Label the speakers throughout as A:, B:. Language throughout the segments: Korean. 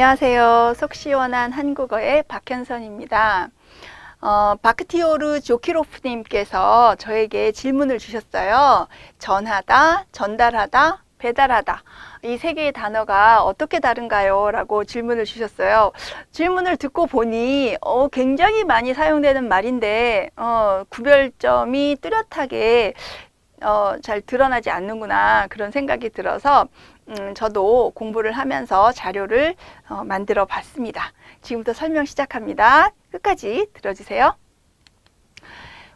A: 안녕하세요. 속 시원한 한국어의 박현선입니다. 어, 바크티오르 조키로프님께서 저에게 질문을 주셨어요. 전하다, 전달하다, 배달하다. 이 세 개의 단어가 어떻게 다른가요? 라고 질문을 주셨어요. 질문을 듣고 보니 어, 굉장히 많이 사용되는 말인데 어, 구별점이 뚜렷하게 어, 잘 드러나지 않는구나 그런 생각이 들어서 음, 저도 공부를 하면서 자료를 어, 만들어 봤습니다. 지금부터 설명 시작합니다. 끝까지 들어주세요.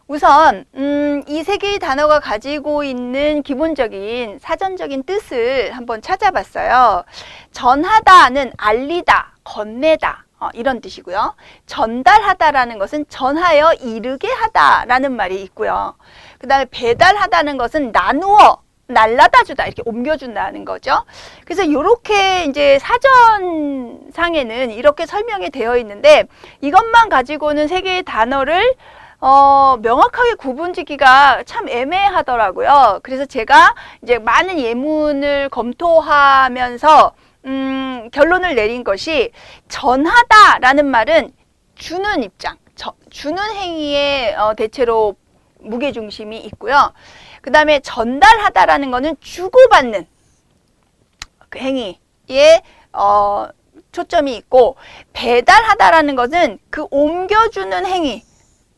A: 우선 음, 이 세 개의 단어가 가지고 있는 기본적인 사전적인 뜻을 한번 찾아봤어요. 전하다는 알리다, 건네다 어, 이런 뜻이고요. 전달하다라는 것은 전하여 이르게 하다라는 말이 있고요. 그 다음에 배달하다는 것은 나누어 날라다 주다 이렇게 옮겨준다는 거죠. 그래서 이렇게 이제 사전상에는 이렇게 설명이 되어 있는데 이것만 가지고는 세 개의 단어를 어, 명확하게 구분짓기가 참 애매하더라고요. 그래서 제가 이제 많은 예문을 검토하면서 음, 결론을 내린 것이 전하다라는 말은 주는 입장, 저, 주는 행위에 어, 대체로 무게 중심이 있고요. 그 다음에 전달하다라는 거는 주고받는 그 행위에 어, 초점이 있고 배달하다라는 것은 그 옮겨주는 행위.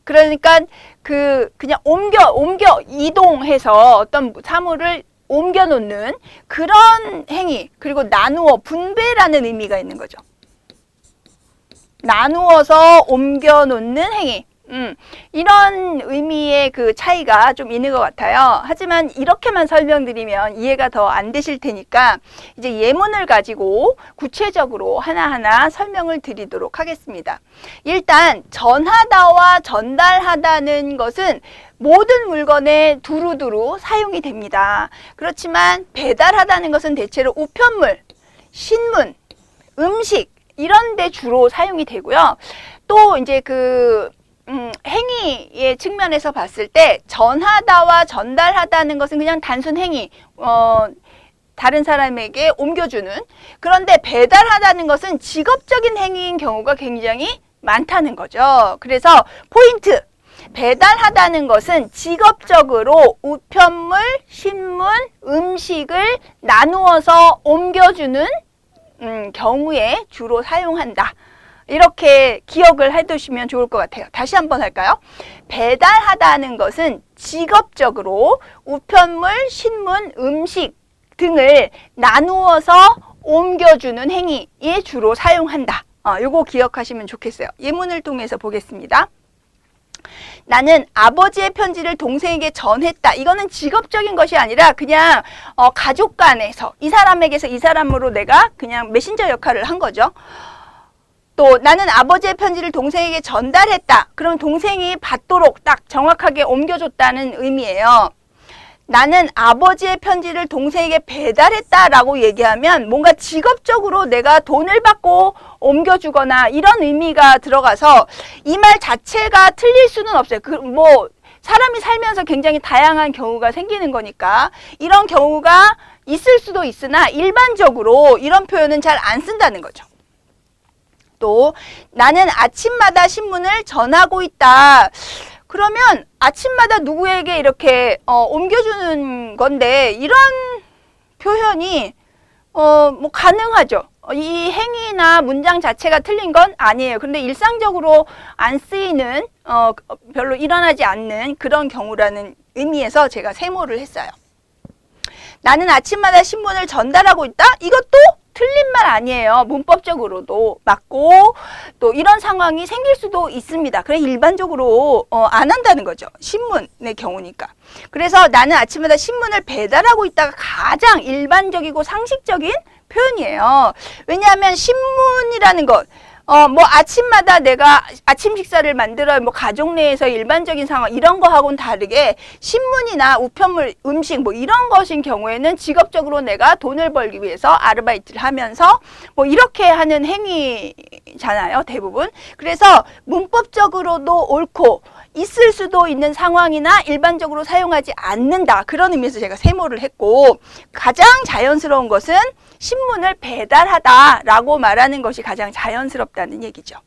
A: 그러니까 그 그냥 옮겨 옮겨 이동해서 어떤 사물을 옮겨 놓는 그런 행위 그리고 나누어 분배라는 의미가 있는 거죠. 나누어서 옮겨 놓는 행위. 음, 이런 의미의 그 차이가 좀 있는 것 같아요. 하지만 이렇게만 설명드리면 이해가 더 안 되실 테니까 이제 예문을 가지고 구체적으로 하나하나 설명을 드리도록 하겠습니다. 일단 전하다와 전달하다는 것은 모든 물건에 두루두루 사용이 됩니다. 그렇지만 배달하다는 것은 대체로 우편물, 신문, 음식 이런 데 주로 사용이 되고요. 또 이제 그 음, 행위의 측면에서 봤을 때 전하다와 전달하다는 것은 그냥 단순 행위, 어, 다른 사람에게 옮겨주는 그런데 배달하다는 것은 직업적인 행위인 경우가 굉장히 많다는 거죠. 그래서 포인트 배달하다는 것은 직업적으로 우편물, 신문, 음식을 나누어서 옮겨주는 음, 경우에 주로 사용한다. 이렇게 기억을 해두시면 좋을 것 같아요. 다시 한번 할까요? 배달하다는 것은 직업적으로 우편물, 신문, 음식 등을 나누어서 옮겨주는 행위에 주로 사용한다. 어, 요거 기억하시면 좋겠어요. 예문을 통해서 보겠습니다. 나는 아버지의 편지를 동생에게 전했다. 이거는 직업적인 것이 아니라 그냥 어, 가족 간에서 이 사람에게서 이 사람으로 내가 그냥 메신저 역할을 한 거죠. 또 나는 아버지의 편지를 동생에게 전달했다. 그럼 동생이 받도록 딱 정확하게 옮겨줬다는 의미예요. 나는 아버지의 편지를 동생에게 배달했다라고 얘기하면 뭔가 직업적으로 내가 돈을 받고 옮겨주거나 이런 의미가 들어가서 이 말 자체가 틀릴 수는 없어요. 그 뭐 사람이 살면서 굉장히 다양한 경우가 생기는 거니까 이런 경우가 있을 수도 있으나 일반적으로 이런 표현은 잘 안 쓴다는 거죠. 또 나는 아침마다 신문을 전하고 있다. 그러면 아침마다 누구에게 이렇게 어, 옮겨주는 건데 이런 표현이 어, 뭐 가능하죠. 어, 이 행위나 문장 자체가 틀린 건 아니에요. 근데 일상적으로 안 쓰이는 어, 별로 일어나지 않는 그런 경우라는 의미에서 제가 세모를 했어요. 나는 아침마다 신문을 전달하고 있다. 이것도 틀린 말 아니에요. 문법적으로도 맞고 또 이런 상황이 생길 수도 있습니다. 그래 일반적으로 어, 안 한다는 거죠. 신문의 경우니까. 그래서 나는 아침마다 신문을 배달하고 있다가 가장 일반적이고 상식적인 표현이에요. 왜냐하면 신문이라는 것 어, 뭐 아침마다 내가 아침 식사를 만들어요. 뭐 가족 내에서 일반적인 상황 이런 거하고는 다르게 신문이나 우편물, 음식 뭐 이런 것인 경우에는 직업적으로 내가 돈을 벌기 위해서 아르바이트를 하면서 뭐 이렇게 하는 행위잖아요. 대부분. 그래서 문법적으로도 옳고 있을 수도 있는 상황이나 일반적으로 사용하지 않는다. 그런 의미에서 제가 세모를 했고 가장 자연스러운 것은 신문을 배달하다라고 말하는 것이 가장 자연스럽다는 얘기죠.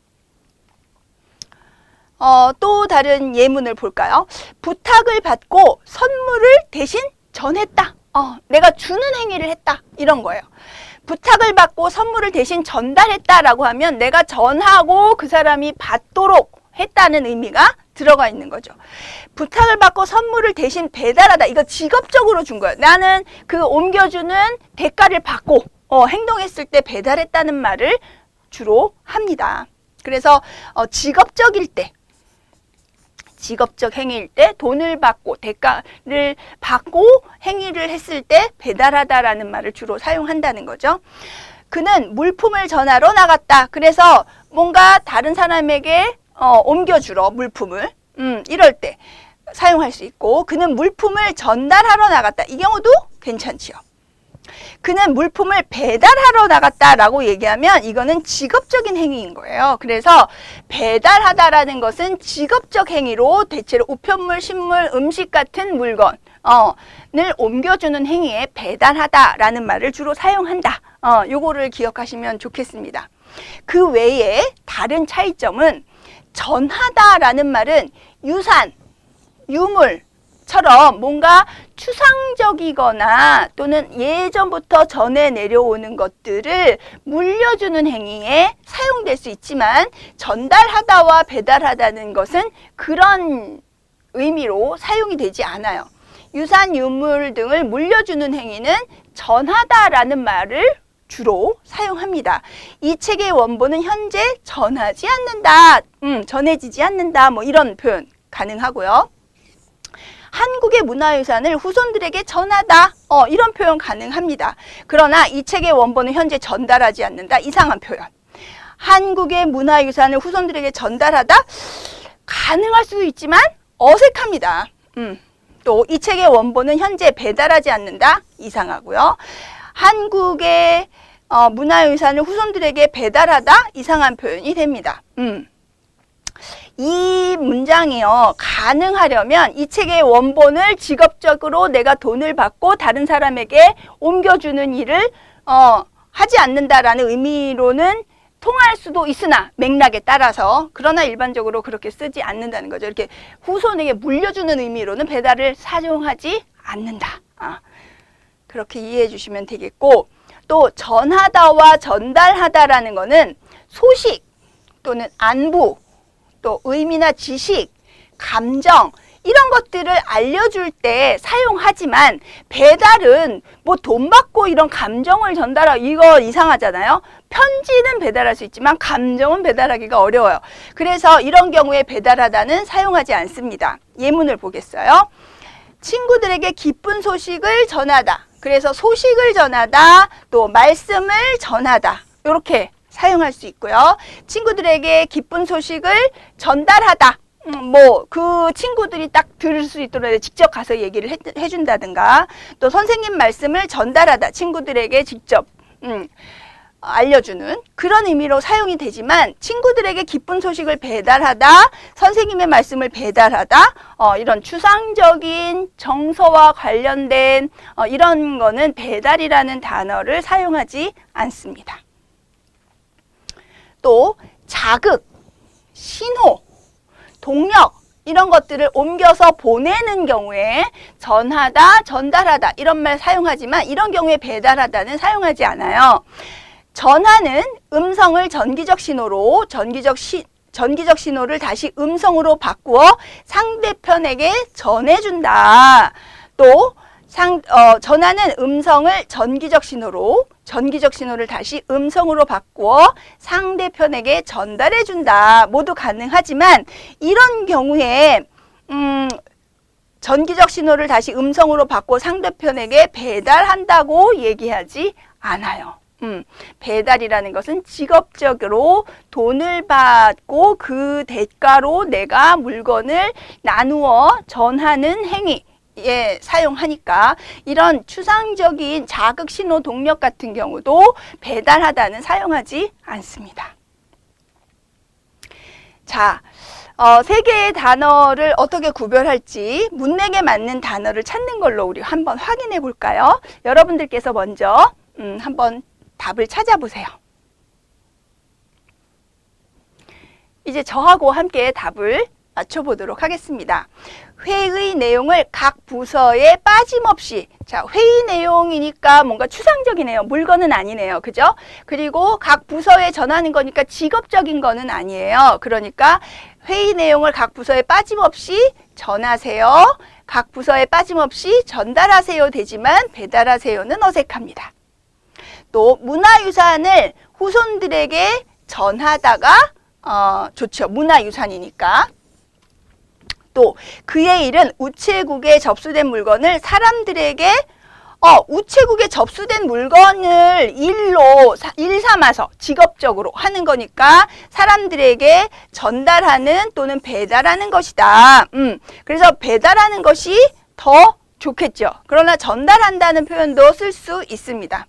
A: 어, 또 다른 예문을 볼까요? 부탁을 받고 선물을 대신 전했다. 어, 내가 주는 행위를 했다. 이런 거예요. 부탁을 받고 선물을 대신 전달했다라고 하면 내가 전하고 그 사람이 받도록 했다는 의미가 들어가 있는 거죠. 부탁을 받고 선물을 대신 배달하다. 이거 직업적으로 준 거예요. 나는 그 옮겨주는 대가를 받고 어, 행동했을 때 배달했다는 말을 주로 합니다. 그래서 어, 직업적일 때 직업적 행위일 때 돈을 받고 대가를 받고 행위를 했을 때 배달하다라는 말을 주로 사용한다는 거죠. 그는 물품을 전하러 나갔다. 그래서 뭔가 다른 사람에게 어, 옮겨주러 물품을 음, 이럴 때 사용할 수 있고 그는 물품을 전달하러 나갔다. 이 경우도 괜찮지요. 그는 물품을 배달하러 나갔다라고 얘기하면 이거는 직업적인 행위인 거예요. 그래서 배달하다라는 것은 직업적 행위로 대체로 우편물, 식물, 음식 같은 물건 어, 을 옮겨주는 행위에 배달하다라는 말을 주로 사용한다. 어, 요거를 기억하시면 좋겠습니다. 그 외에 다른 차이점은 전하다라는 말은 유산, 유물처럼 뭔가 추상적이거나 또는 예전부터 전해 내려오는 것들을 물려주는 행위에 사용될 수 있지만 전달하다와 배달하다는 것은 그런 의미로 사용이 되지 않아요. 유산, 유물 등을 물려주는 행위는 전하다라는 말을 주로 사용합니다. 이 책의 원본은 현재 전하지 않는다, 음, 전해지지 않는다, 뭐 이런 표현 가능하고요. 한국의 문화유산을 후손들에게 전하다, 어, 이런 표현 가능합니다. 그러나 이 책의 원본은 현재 전달하지 않는다, 이상한 표현. 한국의 문화유산을 후손들에게 전달하다, 가능할 수도 있지만 어색합니다. 음. 또 이 책의 원본은 현재 배달하지 않는다, 이상하고요. 한국의 어, 문화유산을 후손들에게 배달하다 이상한 표현이 됩니다. 음. 이 문장이요 가능하려면 이 책의 원본을 직업적으로 내가 돈을 받고 다른 사람에게 옮겨주는 일을 어, 하지 않는다라는 의미로는 통할 수도 있으나 맥락에 따라서 그러나 일반적으로 그렇게 쓰지 않는다는 거죠. 이렇게 후손에게 물려주는 의미로는 배달을 사용하지 않는다. 아. 그렇게 이해해 주시면 되겠고 또 전하다와 전달하다라는 거는 소식 또는 안부 또 의미나 지식, 감정 이런 것들을 알려줄 때 사용하지만 배달은 뭐 돈 받고 이런 감정을 전달하고 이거 이상하잖아요. 편지는 배달할 수 있지만 감정은 배달하기가 어려워요. 그래서 이런 경우에 배달하다는 사용하지 않습니다. 예문을 보겠어요. 친구들에게 기쁜 소식을 전하다. 그래서 소식을 전하다, 또 말씀을 전하다. 이렇게 사용할 수 있고요. 친구들에게 기쁜 소식을 전달하다. 음, 뭐, 그 친구들이 딱 들을 수 있도록 직접 가서 얘기를 해, 해준다든가, 또 선생님 말씀을 전달하다. 친구들에게 직접, 음, 알려주는 그런 의미로 사용이 되지만 친구들에게 기쁜 소식을 배달하다, 선생님의 말씀을 배달하다, 어, 이런 추상적인 정서와 관련된 어, 이런 거는 배달이라는 단어를 사용하지 않습니다. 또 자극, 신호, 동력 이런 것들을 옮겨서 보내는 경우에 전하다, 전달하다 이런 말 사용하지만 이런 경우에 배달하다는 사용하지 않아요. 전하는 음성을 전기적 신호로 전기적 시, 전기적 신호를 다시 음성으로 바꾸어 상대편에게 전해준다. 또 상, 어, 전하는 음성을 전기적 신호로 전기적 신호를 다시 음성으로 바꾸어 상대편에게 전달해준다. 모두 가능하지만 이런 경우에 음, 전기적 신호를 다시 음성으로 바꿔 상대편에게 배달한다고 얘기하지 않아요. 음, 배달이라는 것은 직업적으로 돈을 받고 그 대가로 내가 물건을 나누어 전하는 행위. 에 사용하니까 이런 추상적인 자극 신호 동력 같은 경우도 배달하다는 사용하지 않습니다. 자, 어, 세 개의 단어를 어떻게 구별할지 문맥에 맞는 단어를 찾는 걸로 우리 한번 확인해 볼까요? 여러분들께서 먼저 음, 한번 답을 찾아보세요. 이제 저하고 함께 답을 맞춰보도록 하겠습니다. 회의 내용을 각 부서에 빠짐없이 자 회의 내용이니까 뭔가 추상적이네요. 물건은 아니네요. 그죠? 그리고 각 부서에 전하는 거니까 직업적인 거는 아니에요. 그러니까 회의 내용을 각 부서에 빠짐없이 전하세요. 각 부서에 빠짐없이 전달하세요 되지만 배달하세요는 어색합니다. 또 문화유산을 후손들에게 전하다가 어, 좋죠. 문화유산이니까. 또 그의 일은 우체국에 접수된 물건을 사람들에게 어, 우체국에 접수된 물건을 일로 사- 일 삼아서 직업적으로 하는 거니까 사람들에게 전달하는 또는 배달하는 것이다. 음, 그래서 배달하는 것이 더 좋겠죠. 그러나 전달한다는 표현도 쓸 수 있습니다.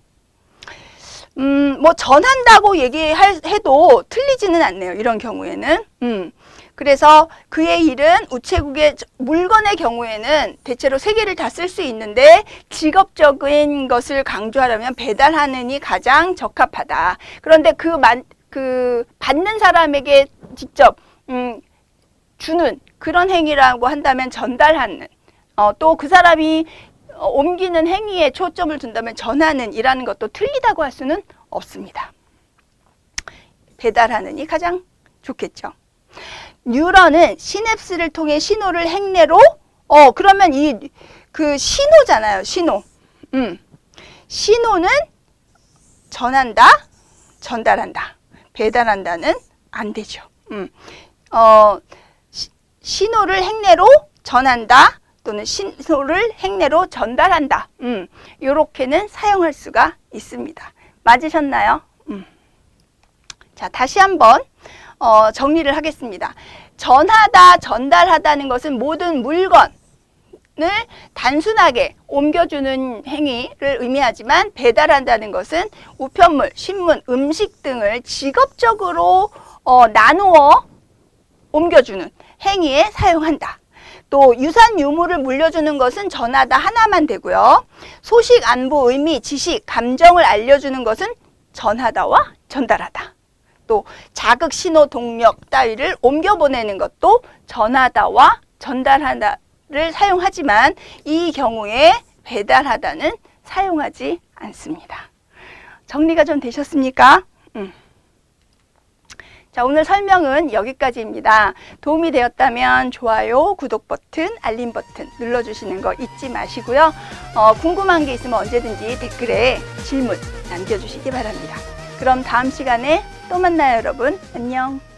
A: 음, 뭐 전한다고 얘기해도 틀리지는 않네요. 이런 경우에는. 음. 그래서 그의 일은 우체국의 저- 물건의 경우에는 대체로 세 개를 다 쓸 수 있는데 직업적인 것을 강조하려면 배달하는이 가장 적합하다. 그런데 그, 만, 그 받는 사람에게 직접 음, 주는 그런 행위라고 한다면 전달하는 어, 또 그 사람이 어, 옮기는 행위에 초점을 둔다면 전하는 이라는 것도 틀리다고 할 수는 없습니다. 배달하는이 가장 좋겠죠. 뉴런은 시냅스를 통해 신호를 행내로 어 그러면 이 그 신호잖아요. 신호. 음. 신호는 전한다, 전달한다. 배달한다는 안 되죠. 음. 어 시- 신호를 행내로 전한다 또는 신호를 행내로 전달한다. 음. 요렇게는 사용할 수가 있습니다. 맞으셨나요? 음. 자, 다시 한번 어, 정리를 하겠습니다. 전하다, 전달하다는 것은 모든 물건을 단순하게 옮겨주는 행위를 의미하지만 배달한다는 것은 우편물, 신문, 음식 등을 직업적으로 어, 나누어 옮겨주는 행위에 사용한다. 또 유산 유물을 물려주는 것은 전하다 하나만 되고요. 소식, 안보, 의미, 지식, 감정을 알려주는 것은 전하다와 전달하다. 또 자극, 신호, 동력 따위를 옮겨 보내는 것도 전하다와 전달하다를 사용하지만 이 경우에 배달하다는 사용하지 않습니다. 정리가 좀 되셨습니까? 음. 자, 오늘 설명은 여기까지입니다. 도움이 되었다면 좋아요, 구독 버튼, 알림 버튼 눌러주시는 거 잊지 마시고요. 어, 궁금한 게 있으면 언제든지 댓글에 질문 남겨주시기 바랍니다. 그럼 다음 시간에 또 만나요, 여러분. 안녕.